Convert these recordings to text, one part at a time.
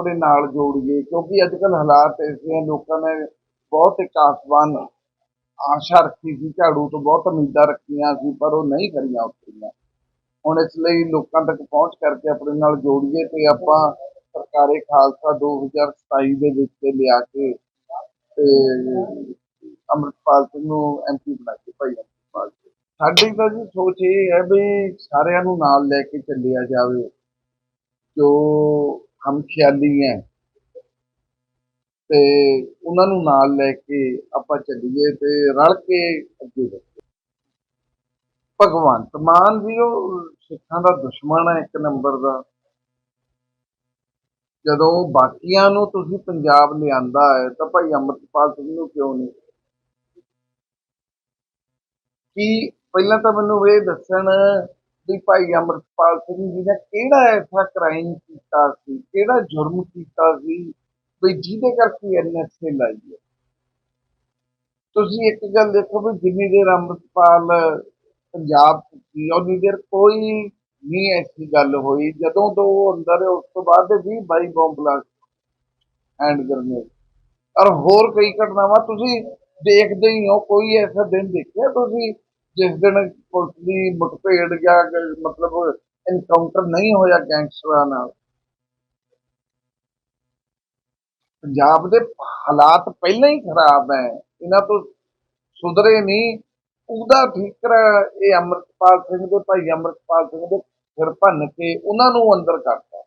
ਆਪਣੇ ਨਾਲ ਜੋੜੀਏ, ਕਿਉਂਕਿ ਅੱਜ ਕੱਲ ਹਾਲਾਤ ਐਸੇ ਆ, ਲੋਕਾਂ ਨੇ ਬਹੁਤ ਇੱਕ ਆਸ਼ਾ ਰੱਖੀ ਸੀ, ਝਾੜੂ ਤੋਂ ਬਹੁਤ ਉਮੀਦਾਂ ਰੱਖੀਆਂ ਸੀ, ਪਰ ਉਹ ਨਹੀਂ ਕਰੀਆਂ ਉਤਰੀਆਂ ਹੁਣ ਇਸ ਲਈ ਲੋਕਾਂ ਤੱਕ ਪਹੁੰਚ ਕਰਕੇ ਆਪਣੇ ਨਾਲ ਜੋੜੀਏ ਤੇ ਆਪਾਂ ਸਰਕਾਰੇ ਖਾਲਸਾ 2027 ਦੇ ਵਿੱਚ ਲਿਆ ਕੇ ਤੇ ਅੰਮ੍ਰਿਤਪਾਲ ਸਿੰਘ ਨੂੰ ਐਮਪੀ ਬਣਾ ਕੇ, ਭਾਈ ਅੰਮ੍ਰਿਤਪਾਲ ਸਿੰਘ। ਸਾਡੀ ਤਾਂ ਜੀ ਸੋਚ ਇਹ ਹੈ ਵੀ ਸਾਰਿਆਂ ਨੂੰ ਨਾਲ ਲੈ ਕੇ ਚੱਲਿਆ ਜਾਵੇ, ਜੋ ਹਮ ਖਿਆਲੀ ਹੈ। ਤੇ ਉਹਨਾਂ ਨੂੰ ਨਾਲ ਲੈ ਕੇ ਆਪਾਂ ਚੱਲੀਏ ਤੇ ਰਲ ਕੇ ਅੱਗੇ ਵਧੀਏ। ਭਗਵੰਤ ਮਾਨ ਜੀ ਉਹ ਸਿੱਖਾਂ ਦਾ ਦੁਸ਼ਮਣ ਹੈ ਇੱਕ ਨੰਬਰ ਦਾ। ਜਦੋਂ ਬਾਕੀਆਂ ਨੂੰ ਤੁਸੀਂ ਪੰਜਾਬ ਲਿਆਂਦਾ ਹੈ ਤਾਂ ਭਾਈ ਅੰਮ੍ਰਿਤਪਾਲ ਸਿੰਘ ਨੂੰ ਕਿਉਂ ਨਹੀਂ? ਕੀ ਪਹਿਲਾਂ ਤਾਂ ਮੈਨੂੰ ਇਹ ਦੱਸਣ ਵੀ ਭਾਈ ਅੰਮ੍ਰਿਤਪਾਲ ਸਿੰਘ ਜੀ ਨੇ ਕਿਹੜਾ ਐਸਾ ਕ੍ਰਾਈਮ ਕੀਤਾ ਸੀ? ਕਿਹੜਾ ਜੁਰਮ ਕੀਤਾ ਸੀ? ਵੀ ਜਿਹਦੇ ਕਰਕੇ ਐਨਐਸਏ ਲਾਈ ਹੈ? ਤੁਸੀਂ ਇੱਕ ਗੱਲ ਦੇਖੋ ਵੀ ਜਿੰਨੀ ਦੇਰ ਅੰਮ੍ਰਿਤਪਾਲ ਪੰਜਾਬ ਸੀ ਉਨੀ ਦੇਰ ਕੋਈ ਨਹੀਂ ਐਸੀ ਗੱਲ ਹੋਈ। ਜਦੋਂ ਤੋਂ ਉਹ ਅੰਦਰ ਉਸ ਤੋਂ ਬਾਅਦ ਦੇ 20 22 ਬੰਬ ਬਲਾਸਟ ਐਂਡ ਗ੍ਰਨੇਡ ਔਰ ਹੋਰ ਕਈ ਘਟਨਾਵਾਂ ਤੁਸੀਂ ਦੇਖਦੇ ਹੀ ਹੋ, ਕੋਈ ਐਸਾ ਦਿਨ ਦੇਖਿਆ ਤੁਸੀਂ? ਜਿਸ ਦਿਨ ਪੁਲਿਸ ਦੀ ਮੁਠਭੇੜ ਜਾਂ ਗ- ਮਤਲਬ ਐਨਕਾਊਂਟਰ ਨਹੀਂ ਹੋਇਆ ਗੈਂਗਸਟਰਾਂ ਨਾਲ, ਪੰਜਾਬ ਦੇ ਹਾਲਾਤ ਪਹਿਲਾਂ ਹੀ ਖਰਾਬ ਹੈ। ਇਹਨਾਂ ਤੋਂ ਸੁਧਰੇ ਨਹੀਂ। ਉਹਦਾ ਠੀਕਰ ਇਹ ਅੰਮ੍ਰਿਤਪਾਲ ਸਿੰਘ ਦੇ ਭਾਈ ਅੰਮ੍ਰਿਤਪਾਲ ਸਿੰਘ ਦੇ ਸਿਰ ਭੰਨ ਕੇ ਉਹਨਾਂ ਨੂੰ ਅੰਦਰ ਕਰਤਾ।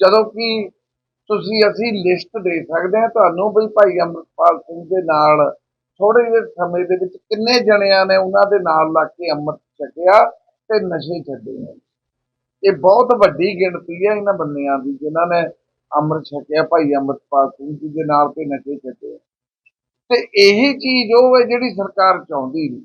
ਜਦੋਂ ਕਿ ਤੁਸੀਂ ਅਸੀਂ ਲਿਸਟ ਦੇ ਸਕਦੇ ਹਾਂ, ਤੁਹਾਨੂੰ ਵੀ ਭਾਈ ਅੰਮ੍ਰਿਤਪਾਲ ਸਿੰਘ ਦੇ ਨਾਲ ਥੋੜੇ ਜਿਹੇ ਸਮੇਂ ਦੇ ਵਿੱਚ ਕਿੰਨੇ ਜਣਿਆਂ ਨੇ ਉਹਨਾਂ ਦੇ ਨਾਲ ਲੱਗ ਕੇ ਅੰਮ੍ਰਿਤ ਛਕਿਆ ਤੇ ਨਸ਼ੇ ਛੱਡੇ ਨੇ। ਇਹ ਬਹੁਤ ਵੱਡੀ ਗਿਣਤੀ ਹੈ ਇਹਨਾਂ ਬੰਦਿਆਂ ਦੀ ਜਿਨ੍ਹਾਂ ਨੇ ਅੰਮ੍ਰਿਤ ਛਕਿਆ, ਭਾਈ ਅੰਮ੍ਰਿਤਪਾਲ ਸਿੰਘ ਜੀ ਦੇ ਨਾਲ ਤੇ ਨਸ਼ੇ ਛੱਡੇ। ਤੇ ਇਹੀ ਚੀਜ਼ ਉਹ ਹੈ ਜਿਹੜੀ ਸਰਕਾਰ ਚਾਹੁੰਦੀ ਨਹੀਂ।